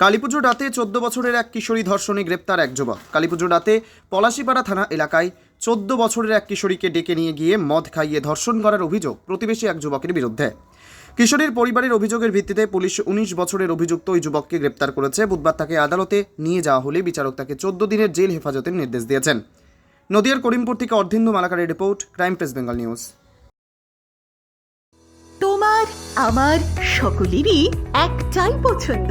কালীপুজোর রাতে চোদ্দ বছরের এক কিশোরী ধর্ষণে গ্রেপ্তার এক যুবক। কালীপুজোর রাতে পলাশিপাড়া থানা এলাকায় চোদ্দ বছরের এক কিশোরীকে ডেকে নিয়ে গিয়ে মদ খাইয়ে ধর্ষণ করার অভিযোগ প্রতিবেশী এক যুবকের বিরুদ্ধে। কিশোরীর পরিবারের অভিযোগের ভিত্তিতে পুলিশ উনিশ বছরের অভিযুক্ত ওই যুবককে গ্রেপ্তার করেছে। বুধবার তাকে আদালতে নিয়ে যাওয়া হলে বিচারক তাকে চোদ্দ দিনের জেল হেফাজতের নির্দেশ দিয়েছেন। নদিয়ার করিমপুর থেকে Ardhendu মালাকারের report, crime press Bengal news. তোমার, আমার সকলেরই একটাই পছন্দ।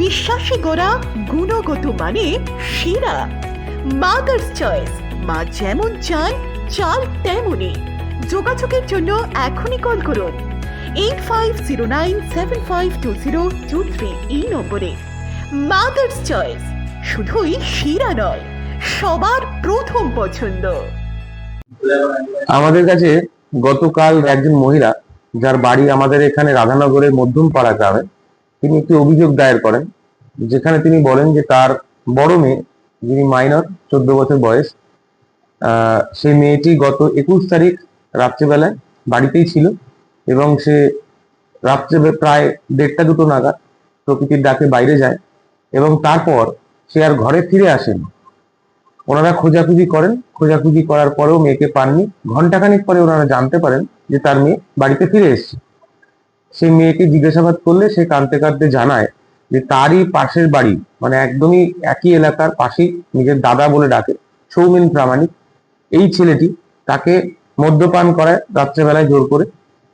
বিশ্বাসী গোড়া, গুণগত মানে সেরা। মাদার্স চয়েস মা যেমন চান, চাল তেমনই। যোগাযোগের জন্য এখনই কল করুন। Eight five zero nine seven five two zero two three এই নম্বরে। মাদার্স চয়েস শুধুই সেরা নয়, সবার প্রথম পছন্দ। আমাদের কাছে গতকাল একজন মহিলা, যার বাড়ি আমাদের এখানে রাধানগরের মধ্যমপাড়া গ্রামে। তিনি একটি অভিযোগ দায়ের করেন, যেখানে তিনি বলেন যে তার বড় মেয়ে, যিনি মাইনর, চোদ্দ বছর বয়স সেই মেয়েটি গত একুশ তারিখ রাত্রেবেলায় বাড়িতেই ছিল এবং সে রাত্রে প্রায় দেড়টা দুটো নাগাদ প্রকৃতির ডাকে বাইরে যায় এবং তারপর সে আর ঘরে ফিরে আসেন। ওনারা খোঁজাখুঁজি করেন, খোঁজাখুঁজি করার পরেও মেয়েকে পাননি। ঘন্টাখানিক পরে ওনারা জানতে পারেন যে তার মেয়ে বাড়িতে ফিরে এসেছে। সেই মেয়েকে জিজ্ঞাসাবাদ করলে সে কাঁদতে কাঁদতে জানায় যে তারই পাশের বাড়ি মানে একদমই একই এলাকার পাশেই নিজের দাদা বলে ডাকে, সৌমেন প্রামাণিক। এই ছেলেটি তাকে মদ্যপান করায় রাত্রেবেলায় জোর করে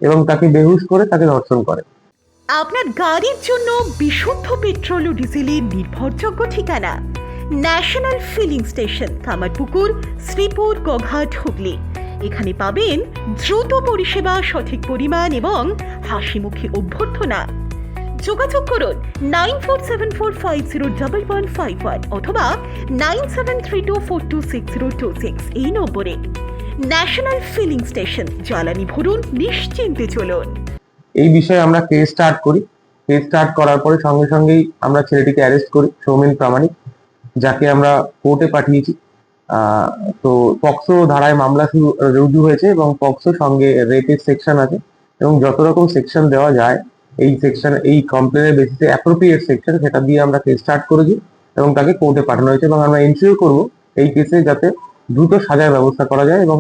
এবং তাকে বেহুশ করে তাকে ধর্ষণ করে। আপনার গাড়ির জন্য বিশুদ্ধ পেট্রোল ও ডিজেলের নির্ভরযোগ্য ঠিকানা। National filling station, Kamarpukur, Sripur Goghat Hooghly. এখানে পাবেন দ্রুত পরিষেবা, সঠিক পরিমাণ এবং হাসিমুখী অভ্যর্থনা। যোগাযোগ করুন nine four seven four five zero double one five one অথবা nine seven three two four two six zero two six এই নম্বরে। ন্যাশনাল ফিলিং স্টেশন, জ্বালানি ভরুন, নিশ্চিন্তে চলুন। এই বিষয়ে আমরা কেস স্টার্ট করি। কেস স্টার্ট করার পরে সঙ্গে সঙ্গেই আমরা ছেলেটিকে অ্যারেস্ট করি, সৌমেন প্রামাণিক, যাকে আমরা কোর্টে পাঠিয়েছি। তো পক্সো ধারায় মামলা শুরু রুজু হয়েছে এবং পক্সো সঙ্গে রেপের সেকশন আছে এবং যত রকম সেকশন দেওয়া যায় এই সেকশন এই কমপ্লেনের বেসিসে অ্যাপ্রোপ্রিয়েট সেকশন সেটা দিয়ে আমরা কেস স্টার্ট করেছি এবং তাকে কোর্টে পাঠানো হয়েছে এবং আমরা এনশিওর করব এই কেসে যাতে দ্রুত সাজার ব্যবস্থা করা যায় এবং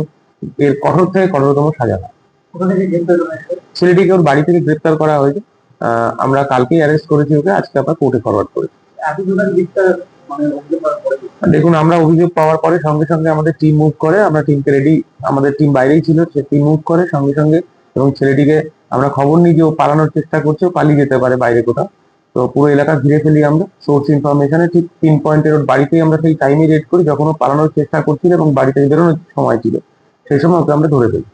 এর কঠোর থেকে কঠোরতম সাজা হয়। ছেলেটিকে ওর বাড়ি থেকে গ্রেপ্তার করা হয়েছে। আহ, আমরা কালকেই অ্যারেস্ট করেছি ওকে আজকে আমরা কোর্টে ফরওয়ার্ড করেছি। দেখুন আমরা অভিযোগ পাওয়ার পরে সঙ্গে সঙ্গে আমাদের টিম মুভ করে আমরা টিমকে রেডি আমাদের টিম বাইরেই ছিল সে টিম মুভ করে সঙ্গে সঙ্গে এবং ছেলেটিকে আমরা খবর নিই যে ও পালানোর চেষ্টা করছে ও পালিয়ে যেতে পারে বাইরে কোথাও তো পুরো এলাকা ঘিরে ফেলি আমরা সোর্স ইনফরমেশনে ঠিক তিন পয়েন্টের ওর বাড়িতেই আমরা সেই টাইমে রেড করি যখন ও পালানোর চেষ্টা করছিল এবং বাড়ি থেকে বেরোনোর সময় ছিল সেই সময় ওকে আমরা ধরে ফেলি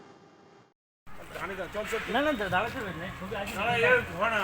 না না দাঁড়াতে না